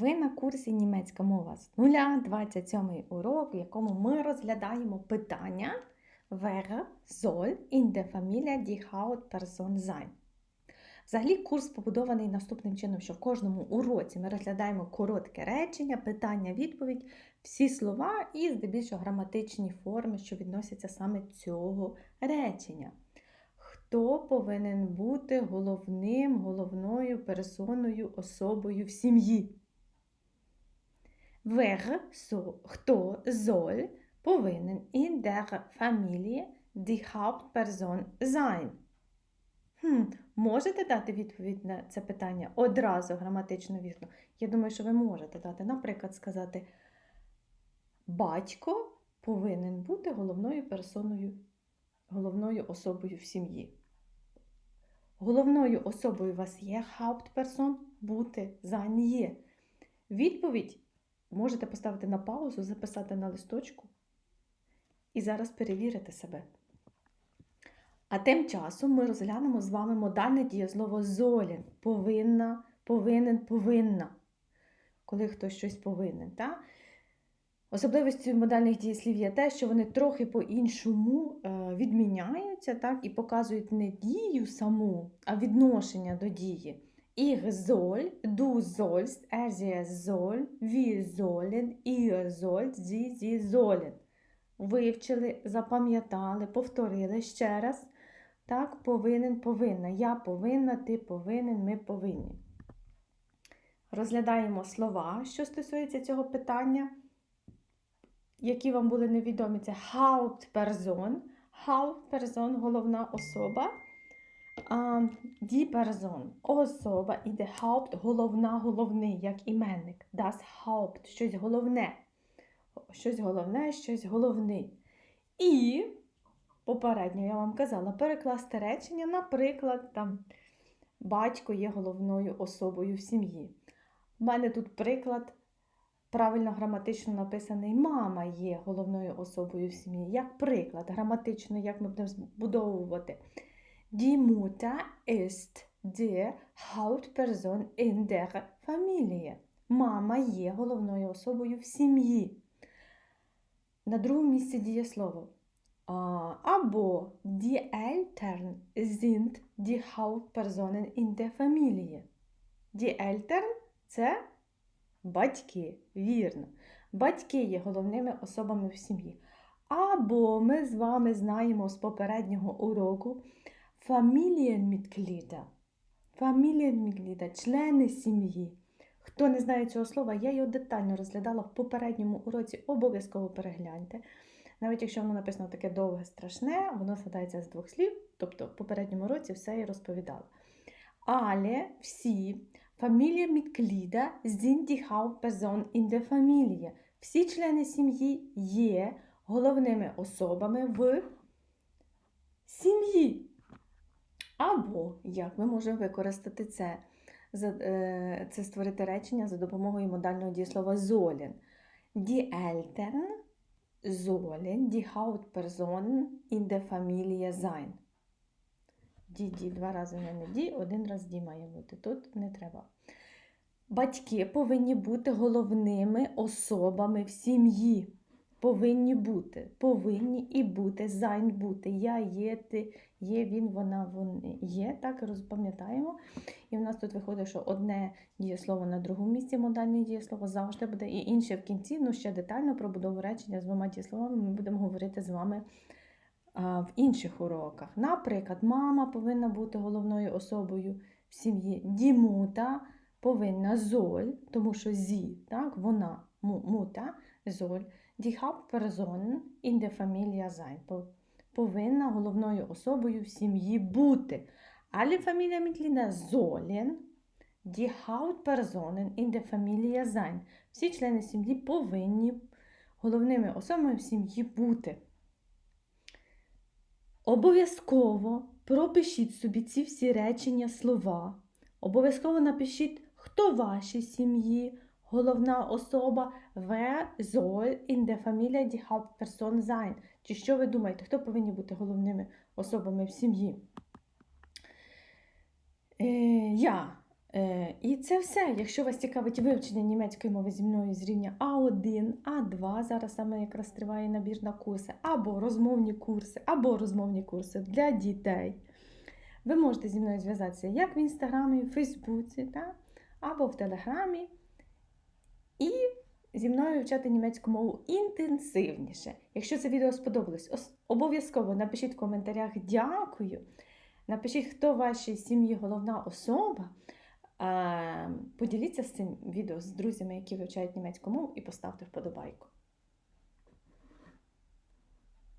Ви на курсі німецька мова з нуля, 27 урок, в якому ми розглядаємо питання Wer soll in der Familie die Hauptperson sein? Взагалі курс побудований наступним чином, що в кожному уроці ми розглядаємо коротке речення, питання, відповідь, всі слова і здебільшого граматичні форми, що відносяться саме цього речення. Хто повинен бути головним, головною персоною, особою в сім'ї? Wer so, хто soll повинен in der Familie die Hauptperson sein? Хм, можете дати відповідь на це питання одразу граматично вірно? Я думаю, що ви можете дати. Наприклад, сказати, батько повинен бути головною персоною, головною особою в сім'ї. Головною особою у вас є Hauptperson бути sein є. Відповідь можете поставити на паузу, записати на листочку і зараз перевірити себе. А тим часом ми розглянемо з вами модальне дієслово золін. Повинна, повинен, повинна. Коли хтось щось повинен. Та? Особливістю модальних дієслів є те, що вони трохи по-іншому е, відміняються так, і показують не дію саму, а відношення до дії. Ich soll, du sollst, er, sie soll, wir sollen, ihr sollt, sie, sie sollen. Вивчили, запам'ятали, повторили ще раз. Так, повинен, повинна. Я повинна, ти повинен, ми повинні. Розглядаємо слова, що стосується цього питання, які вам були невідомі. Це Hauptperson. Hauptperson – головна особа. Die Person – особа і де Haupt – головна, головний, як іменник. Das Haupt – щось головне. Щось головне, щось головний. І попередньо я вам казала перекласти речення, наприклад, там батько є головною особою в сім'ї. У мене тут приклад правильно граматично написаний Мама є головною особою в сім'ї. Як приклад, граматично, як ми будемо збудовувати. Die Mutter ist die Hauptperson in der Familie. Мама є головною особою в сім'ї. На другому місці дієслово. А, Або die Eltern sind die Hauptpersonen in der Familie. Die Eltern – це батьки, вірно. Батьки є головними особами в сім'ї. Або ми з вами знаємо з попереднього уроку Familienmitglieder. Familienmitglieder – члени сім'ї. Хто не знає цього слова, я його детально розглядала в попередньому уроці, обов'язково перегляньте. Навіть якщо воно написано таке довге, страшне, воно складається з двох слів, тобто в попередньому році все я розповідала. Але всі Familienmitglieder sind die Hauptperson in der Familie. Всі члени сім'ї є головними особами в сім'ї. Або як ми можемо використати це? Це створити речення за допомогою модального дієслова sollen. Die Eltern sollen die Hauptpersonen in der. Ді, ді, два рази не ді, один раз ді має бути. Тут не треба. Батьки повинні бути головними особами в сім'ї. Повинні бути, повинні і бути, зайн бути. Я є, ти, є, він, вона, вони. Є, так розпам'ятаємо. І в нас тут виходить, що одне дієслово на другому місці, модальне дієслово завжди буде, і інше в кінці. Ну, ще детально про будову речення з двома дієсловами ми будемо говорити з вами в інших уроках. Наприклад, мама повинна бути головною особою в сім'ї. Дімута повинна золь, тому що зі, так, вона, мута, золь. Die Hauptperson in der Familie sein. Повинна головною особою в сім'ї бути. Alle Familienmitglieder sollen die Hauptpersonen in der Familie sein. Всі члени сім'ї повинні головними особами в сім'ї бути. Обов'язково пропишіть собі ці всі речення слова. Обов'язково напишіть, хто в вашій сім'ї, головна особа Wer soll in der Familie die Hauptperson sein? Чи що ви думаєте, хто повинні бути головними особами в сім'ї? Е, я. Е, І це все. Якщо вас цікавить вивчення німецької мови зі мною з рівня А1, А2, зараз саме якраз триває набір на курси, або розмовні курси, або розмовні курси для дітей. Ви можете зі мною зв'язатися як в інстаграмі, в Фейсбуці, та? або в Телеграмі. І зі мною вивчати німецьку мову інтенсивніше. Якщо це відео сподобалось, обов'язково напишіть в коментарях дякую. Напишіть, хто в вашій сім'ї головна особа. Поділіться з цим відео з друзями, які вивчають німецьку мову, і поставте вподобайку.